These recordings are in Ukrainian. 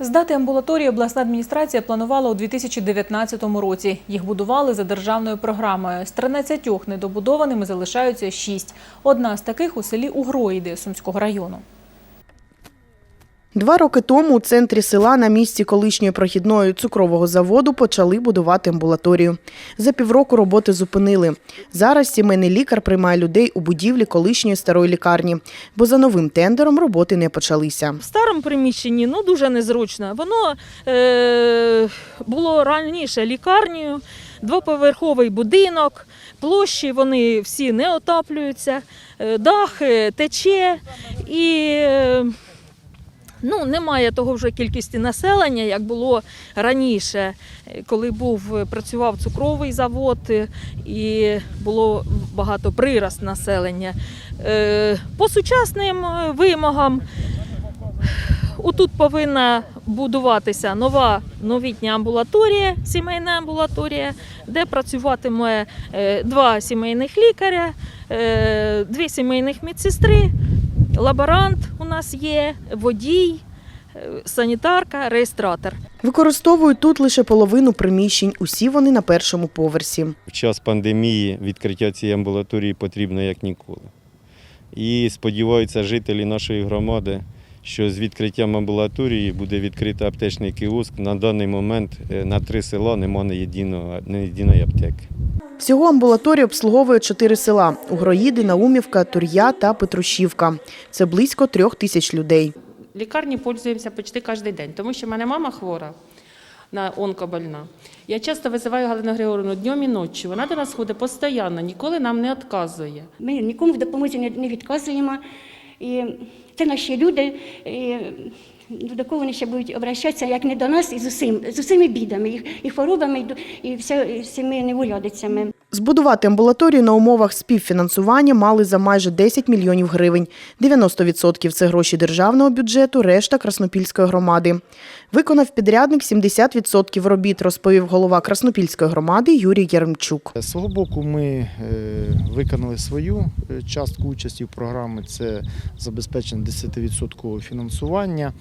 Здати амбулаторії обласна адміністрація планувала у 2019 році. Їх будували за державною програмою. З 13 недобудованими залишаються 6. Одна з таких у селі Угроїди Сумського району. Два роки тому у центрі села на місці колишньої прохідної цукрового заводу почали будувати амбулаторію. За півроку роботи зупинили. Зараз сімейний лікар приймає людей у будівлі колишньої старої лікарні, бо за новим тендером роботи не почалися. В старому приміщенні ну, дуже незручно. Воно е, було раніше лікарнею, двоповерховий будинок, площі вони всі не отаплюються, е, дах тече і е, ну, немає того вже кількості населення, як було раніше, коли був е, працював цукровий завод е, і було багато прирост населення. Е, По сучасним вимогам Отут повинна будуватися нова новітня амбулаторія, сімейна амбулаторія, де працюватиме два сімейних лікаря, дві сімейних медсестри, лаборант у нас є, водій, е, санітарка, реєстратор. Використовують тут лише половину приміщень. Усі вони на першому поверсі. В час пандемії відкриття цієї амбулаторії потрібно як ніколи. І сподіваються жителі нашої громади, що з відкриттям амбулаторії буде відкрито аптечний кіоск. На даний момент е, на три села немає єдиного, ні єдиної аптеки. Всього амбулаторія обслуговує чотири села – Угроїди, Наумівка, Тур'я та Петрушівка. Це близько трьох тисяч людей. Лікарні пользуємося почти кожен день, тому що в мене мама хвора на онкобольна. Я часто визиваю Галину Григорівну днем і ночі. Вона до нас ходить постійно, ніколи нам не відказує. Ми нікому в допомозі не, не відказуємо. І це наші люди. І до кого вони ще будуть обращатися, як не до нас, і з усім, з усіми бідами, і, і хворобами, і, і всіми неурядицями. Збудувати амбулаторію на умовах співфінансування мали за майже 10 мільйонів гривень. 90% – це гроші державного бюджету, решта – Краснопільської громади. Виконав підрядник 70% робіт, розповів голова Краснопільської громади Юрій Яремчук. З свого боку, ми е, виконали свою е, частку участі в програмі. Це забезпечення 10% фінансування.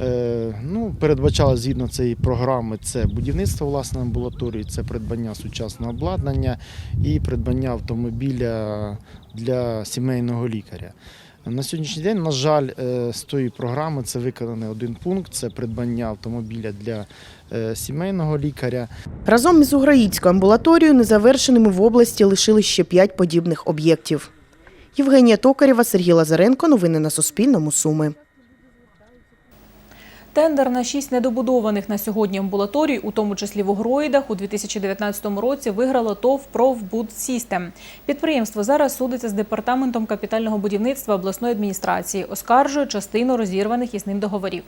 Е, Ну, передбачала згідно цієї програми це будівництво власної амбулаторії, це придбання сучасного обладнання і придбання автомобіля для сімейного лікаря. На сьогоднішній день, на жаль, е, з тої програми це виконаний один пункт: це придбання автомобіля для е, сімейного лікаря. Разом із Уграїцькою амбулаторією незавершеними в області лишили ще п'ять подібних об'єктів. Євгенія Токарєва, Сергій Лазаренко. Новини на Суспільному. Суми. Тендер на шість недобудованих на сьогодні амбулаторій, у тому числі в Угроїдах, у 2019 році виграло ТОВ «Профбудсістем». Підприємство зараз судиться з департаментом капітального будівництва обласної адміністрації, оскаржує частину розірваних із ним договорів.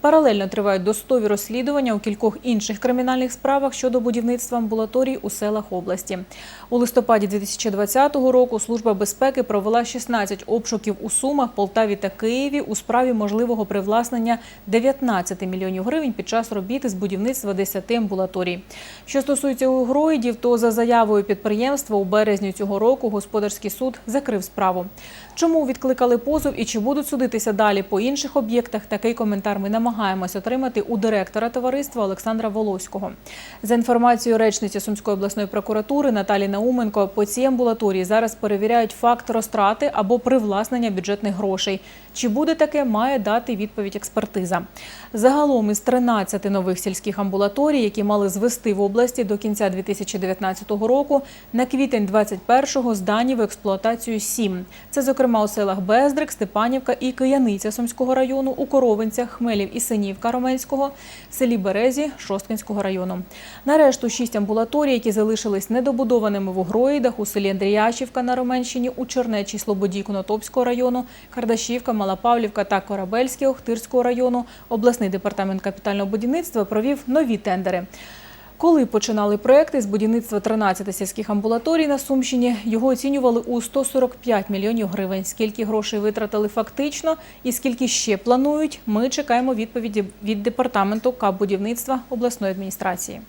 Паралельно тривають досудові розслідування у кількох інших кримінальних справах щодо будівництва амбулаторій у селах області. У листопаді 2020 року Служба безпеки провела 16 обшуків у Сумах, Полтаві та Києві у справі можливого привласнення 19 мільйонів гривень під час робіт з будівництва 10 амбулаторій. Що стосується угроїдів, то за заявою підприємства у березні цього року господарський суд закрив справу. Чому відкликали позов і чи будуть судитися далі по інших об'єктах? Такий коментар ми намагаємось отримати у директора товариства Олександра Волоського. За інформацією речниці Сумської обласної прокуратури Наталі Науменко, по цій амбулаторії зараз перевіряють факт розтрати або привласнення бюджетних грошей. Чи буде таке, має дати відповідь експертиза. Загалом із 13 нових сільських амбулаторій, які мали звести в області до кінця 2019 року, на квітень 21-го здані в експлуатацію 7. Це, зокрема, у селах Бездрик, Степанівка і Кияниця Сумського району, у Коровинцях, Хмелів і Синівка Роменського, селі Березі Шосткинського району. На решту шість амбулаторій, які залишились недобудованими в Угроїдах, у селі Андріяшівка на Роменщині, у Чернечій Слободі Конотопського району, Кардашівка, Малапавлівка та Корабельське Охтирського району. Обласний департамент капітального будівництва провів нові тендери. Коли починали проекти з будівництва 13 сільських амбулаторій на Сумщині, його оцінювали у 145 мільйонів гривень. Скільки грошей витратили фактично і скільки ще планують, ми чекаємо відповіді від департаменту капбудівництва обласної адміністрації.